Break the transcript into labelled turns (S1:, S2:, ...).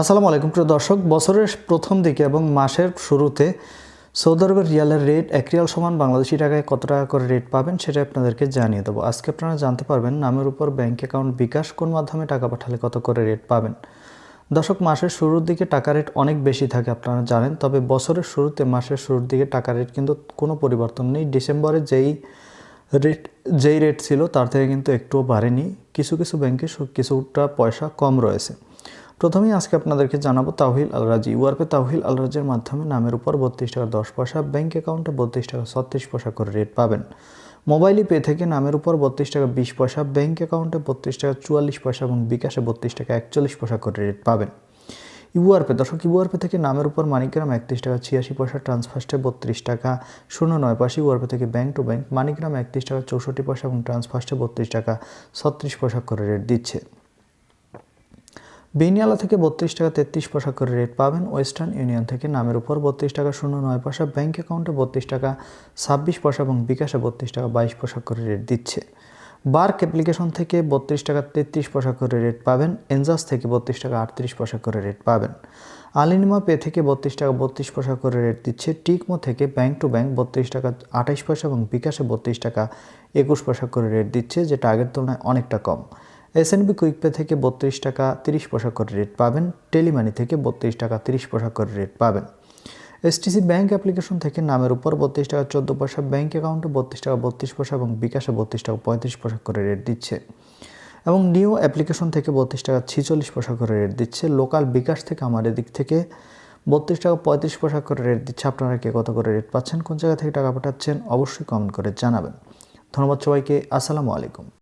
S1: আসসালামু আলাইকুম। প্রিয় দর্শক, বছরের প্রথম দিকে এবং মাসের শুরুতে সৌদি আরবের রিয়ালের রেট এক রিয়াল সমান বাংলাদেশি টাকায় কত টাকা করে রেট পাবেন সেটা আপনাদেরকে জানিয়ে দেবো। আজকে আপনারা জানতে পারবেন নামের উপর ব্যাংক অ্যাকাউন্ট বিকাশ কোন মাধ্যমে টাকা পাঠালে কত করে রেট পাবেন। দশক মাসের শুরুর দিকে টাকা রেট অনেক বেশি থাকে আপনারা জানেন, তবে বছরের শুরুতে মাসের শুরুর দিকে টাকা রেট কিন্তু কোনো পরিবর্তন নেই। ডিসেম্বরে যেই রেট যেই রেট ছিল তার থেকে কিন্তু একটুও বাড়েনি। কিছু কিছু ব্যাংকে কিছুটা পয়সা কম রয়েছে। প্রথমেই আজকে আপনাদেরকে জানাব তাহিল আল আলরাজি। ইউআরপে তাহিল আলরাজের মাধ্যমে নামের উপর বত্রিশ টাকা দশ পয়সা, ব্যাংক অ্যাকাউন্টে বত্রিশ টাকা ছত্রিশ পয়সা করে রেট পাবেন। মোবাইলই পে থেকে নামের উপর বত্রিশ টাকা বিশ পয়সা, ব্যাংক অ্যাকাউন্টে বত্রিশ টাকা চুয়াল্লিশ পয়সা এবং বিকাশে বত্রিশ টাকা একচল্লিশ পয়সা করে রেট পাবেন। ইউআরপে, দর্শক, ইউআরপে থেকে নামের উপর মানিগ্রাম একত্রিশ টাকা ছিয়াশি পয়সা, ট্রান্সফার্স্টে বত্রিশ টাকা শূন্য নয় পয়সা, ইউআরপে থেকে ব্যাংক টু ব্যাংক মানিগ্রাম একত্রিশ টাকা চৌষট্টি পয়সা এবং ট্রান্সফার্স্টে বত্রিশ টাকা ছত্রিশ পয়সা করে রেট দিচ্ছে। বেনিয়ালা থেকে বত্রিশ টাকা তেত্রিশ পয়সা করে রেট পাবেন ওয়েস্টার্ন ইউনিয়ন থেকে নামের উপর বত্রিশ টাকা শূন্য নয় পয়সা ব্যাঙ্ক অ্যাকাউন্টে বত্রিশ টাকা ছাব্বিশ পয়সা এবং বিকাশে বত্রিশ টাকা বাইশ পয়সা করে রেট দিচ্ছে। বার্ক অ্যাপ্লিকেশন থেকে বত্রিশ টাকা তেত্রিশ পয়সা করে রেট পাবেন, এনজাস থেকে বত্রিশ টাকা আটত্রিশ পয়সা করে রেট পাবেন। আলিনিমা পে থেকে বত্রিশ টাকা বত্রিশ পয়সা করে রেট দিচ্ছে, টিকমো থেকে ব্যাংক টু ব্যাংক বত্রিশ টাকা আঠাইশ পয়সা এবং বিকাশে বত্রিশ টাকা একুশ পয়সা করে রেট দিচ্ছে যেটা আগের তুলনায় অনেকটা কম। এসএনবি কুইকপে থেকে বত্রিশ টাকা তিরিশ পয়সা করে রেট পাবেন। টেলিমানি থেকে বত্রিশ টাকা তিরিশ পয়সা করে রেট পাবেন এসটিসি ব্যাংক অ্যাপ্লিকেশন থেকে নামের উপর বত্রিশ টাকা চোদ্দ পয়সা ব্যাংক অ্যাকাউন্টে বত্রিশ টাকা বত্রিশ পয়সা এবং বিকাশে বত্রিশ টাকা পঁয়ত্রিশ পয়সা করে রেট দিচ্ছে। এবং নিউ অ্যাপ্লিকেশন থেকে বত্রিশ টাকা ছিচল্লিশ পয়সা করে রেট দিচ্ছে। লোকাল বিকাশ থেকে আমার এদিক থেকে বত্রিশ টাকা পঁয়ত্রিশ পয়সা করে রেট দিচ্ছে। আপনারা কে কত করে রেট পাচ্ছেন, কোন জায়গা থেকে টাকা পাঠাচ্ছেন, অবশ্যই কমেন্ট করে জানাবেন। ধন্যবাদ সবাইকে, আসসালামু আলাইকুম।